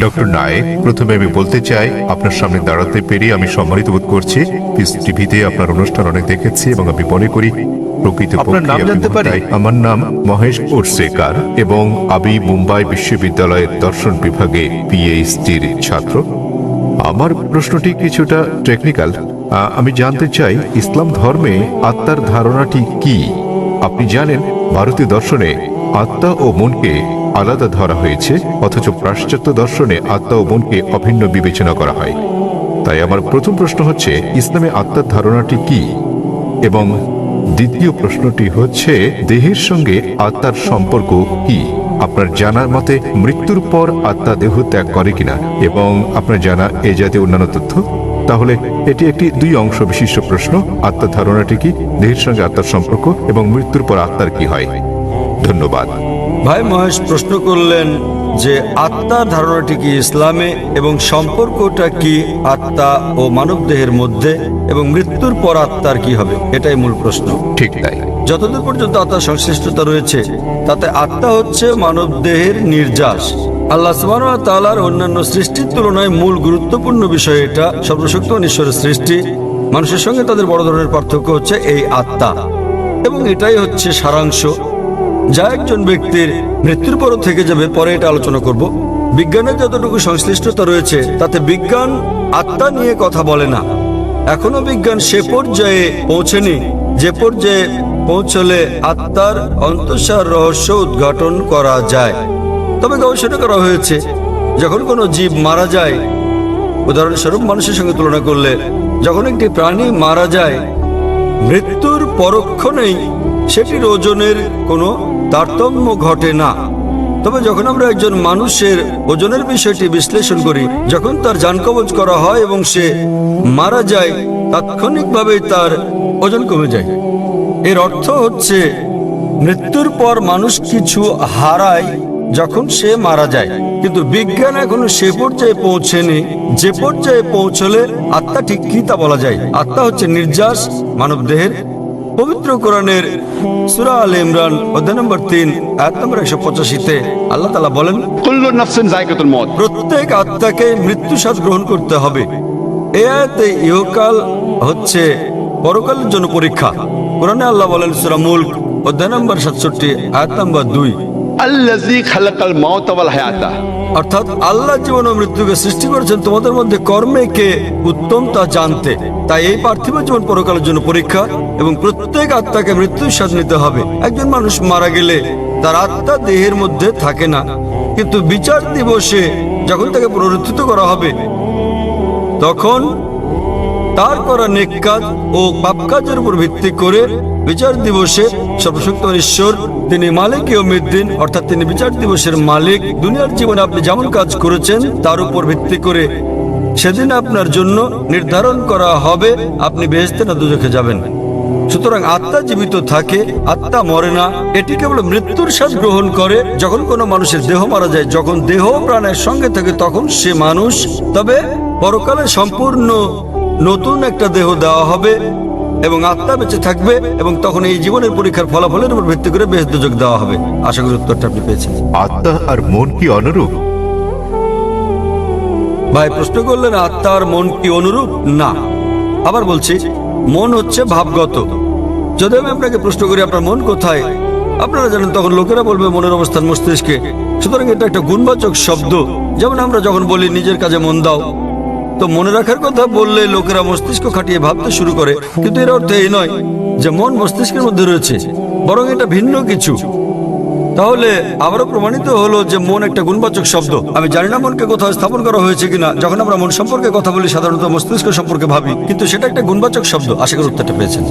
Doctor Naik প্রথমে আমি বলতে চাই আপনার সামনে দাঁড়াতে পেরে আমি সম্মানিত বোধ করছি। পিস টিভিতে আপনার অনুষ্ঠান অনেক দেখেছি এবং আমি মনে করি প্রকৃত? আমার নাম মহেশ ওরসেকার এবং আমি মুম্বাই বিশ্ববিদ্যালয়ের দর্শন বিভাগে পিএইচডির ছাত্র। আমার প্রশ্নটি কিছুটা টেকনিক্যাল আমি জানতে চাই ইসলাম ধর্মে আত্মার ধারণাটি কি? আপনি জানেন ভারতীয় দর্শনে আত্মা ও মনকে আলাদা ধরা হয়েছে, অথচ পাশ্চাত্য দর্শনে আত্মা ও মনকে অভিন্ন বিবেচনা করা হয়। তাই আমার প্রথম প্রশ্ন হচ্ছে, ইসলামে আত্মার ধারণাটি কি? এবং দ্বিতীয় প্রশ্নটি হচ্ছে, দেহের সঙ্গে আত্মার সম্পর্ক কি? আপনার জানার মতে, মৃত্যুর পর আত্মা দেহ ত্যাগ করে কিনা? এবং আপনার জানা এ জাতীয় অন্যান্য তথ্য? তাহলে এটি একটি দুই অংশ বিশিষ্ট প্রশ্ন আত্মার ধারণাটি কি, দেহের সঙ্গে আত্মার সম্পর্ক, এবং মৃত্যুর পর আত্মার কি হয়? ধন্যবাদ। ভাই মহেশ প্রশ্ন করলেন যে আত্মার ধারণাটি কি ইসলামে এবং সম্পর্কটা কি আত্মা ও মানব দেহের মধ্যে এবং মৃত্যুর পর আত্মার কি হবে? এটাই মূল প্রশ্ন। ঠিক তাই। যতদূর পর্যন্ত আত্মার সংশ্লিষ্টতা রয়েছে তাতে আত্মা হচ্ছে মানব দেহের নির্যাস। আল্লাহ তালার অন্যান্য সৃষ্টির তুলনায় মূল গুরুত্বপূর্ণ বিষয় এটা সর্বশক্তিমান ঈশ্বরের সৃষ্টি। মানুষের সঙ্গে তাদের বড় ধরনের পার্থক্য হচ্ছে এই আত্মা। এবং এটাই হচ্ছে সারাংশ। যা একজন ব্যক্তির মৃত্যুর পরও থেকে যাবে, পরে এটা আলোচনা করব। বিজ্ঞানের যতটুকু সংশ্লিষ্টতা রয়েছে, তাতে বিজ্ঞান আত্মা নিয়ে কথা বলে না। এখনও বিজ্ঞান সে পর্যায়ে পৌঁছেনি, যে পর্যায়ে পৌঁছলে আত্মার অন্তঃসার রহস্য উদ্ঘাটন করা যায়। তবে গবেষণা করা হয়েছে, যখন কোনো জীব মারা যায়, উদাহরণস্বরূপ মানুষের সঙ্গে তুলনা করলে, যখন একটি প্রাণী মারা যায়, মৃত্যুর পরক্ষণেই সেটির ওজনের কোনো তারতম্য ঘটে না। তবে যখন আমরা একজন মানুষের ওজনের বিষয়টি বিশ্লেষণ করি, যখন তার যানকবজ করা হয় এবং সে মারা যায় তাৎক্ষণিকভাবেই তার ওজন কমে যায়। এর অর্থ হচ্ছে, মৃত্যুর পর মানুষ কিছু হারায় যখন সে মারা যায়। কিন্তু বিজ্ঞান এখনও সে পর্যায়ে পৌঁছেনি। যে পর্যায়ে পৌঁছলে আত্মা ঠিক কি তা বলা যায়? আত্মা হচ্ছে নির্যাস মানব দেহের পবিত্র কোরআনের সুরা আল ইমরান অধ্যায় নম্বর তিন আয়াত নম্বর একশো পঁচাশিতে আল্লাহ তালা বলেন কুল্লু নাফসিন জায়গাতুল মত প্রত্যেক আত্মাকে মৃত্যু স্বাদ গ্রহণ করতে হবে। এ আয়াতে ইহকাল হচ্ছে পরকালের জন্য পরীক্ষা। কোরআনে আল্লাহ বলেন সুরা মুল্ক অধ্যায় নম্বর সাতষট্টি আয়াত নম্বর দুই। অর্থাৎ আল্লাহ জীবন ও মৃত্যুকে সৃষ্টি করেছেন তোমাদের মধ্যে উত্তম তা জানতে। তাই এই জীবন পরকালের জন্য পরীক্ষা এবং প্রত্যেক আত্মাকে মৃত্যুর নিতে হবে। একজন মানুষ মারা গেলে তার আত্মা দেহের মধ্যে থাকে না। কিন্তু বিচার দিবসে যখন তাকে পুনরুত্থিত করা হবে, তখন তার করা নেক কাজ ও পাপ কাজের উপর ভিত্তি করে বিচার দিবসে সর্বশক্ত ঈশ্বর, তিনি মালিক ইয়মিদ্দিন অর্থাৎ তিনি বিচার দিবসের মালিক। দুনিয়ার জীবনে আপনি যেমন কাজ করেছেন, তার উপর ভিত্তি করে সেদিন আপনার জন্য নির্ধারণ করা হবে। আপনি বেহেস্তে না দুজখে যাবেন। সুতরাং আত্মা জীবিত থাকে, আত্মা মরে না। এটি কেবল মৃত্যুর স্বাদ গ্রহণ করে। যখন কোনো মানুষের দেহ মারা যায়, যখন দেহ প্রাণের সঙ্গে থাকে, তখন সে মানুষ। তবে পরকালে সম্পূর্ণ নতুন একটা দেহ দেওয়া হবে। এবং আত্মা বেঁচে থাকবে এবং তখন এই জীবনের পরীক্ষার ফলাফলের উপর ভিত্তি করে বেশ যোগ দেওয়া হবে। আশা করি উত্তরটা আপনি পেয়েছেন। আত্মা আর মন কি অনুরূপ? ভাই প্রশ্ন করলেন আত্মা আর মন কি অনুরূপ? না। আবার বলছি মন হচ্ছে ভাবগত। যদি আমি আপনাকে প্রশ্ন করি আপনার মন কোথায়? আপনারা জানেন তখন লোকেরা বলবে মনের অবস্থান মস্তিষ্কে। সুতরাং এটা একটা গুণবাচক শব্দ। যেমন আমরা যখন বলি নিজের কাজে মন দাও তো মনে রাখার কথা বললে লোকেরা মস্তিষ্ক খাটিয়ে ভাবতে শুরু করে। কিন্তু এর অর্থ এই নয় যে মন মস্তিষ্কের মধ্যে রয়েছে, বরং এটা ভিন্ন কিছু। তাহলে আবারও প্রমাণিত হলো যে মন একটা গুণবাচক শব্দ। আমি জানি না মনকে কোথাও স্থাপন করা হয়েছে কিনা। যখন আমরা মন সম্পর্কে কথা বলি, সাধারণত মস্তিষ্ক সম্পর্কে ভাবি। কিন্তু সেটা একটা গুণবাচক শব্দ। আশা করি উত্তরটা পেয়েছেন।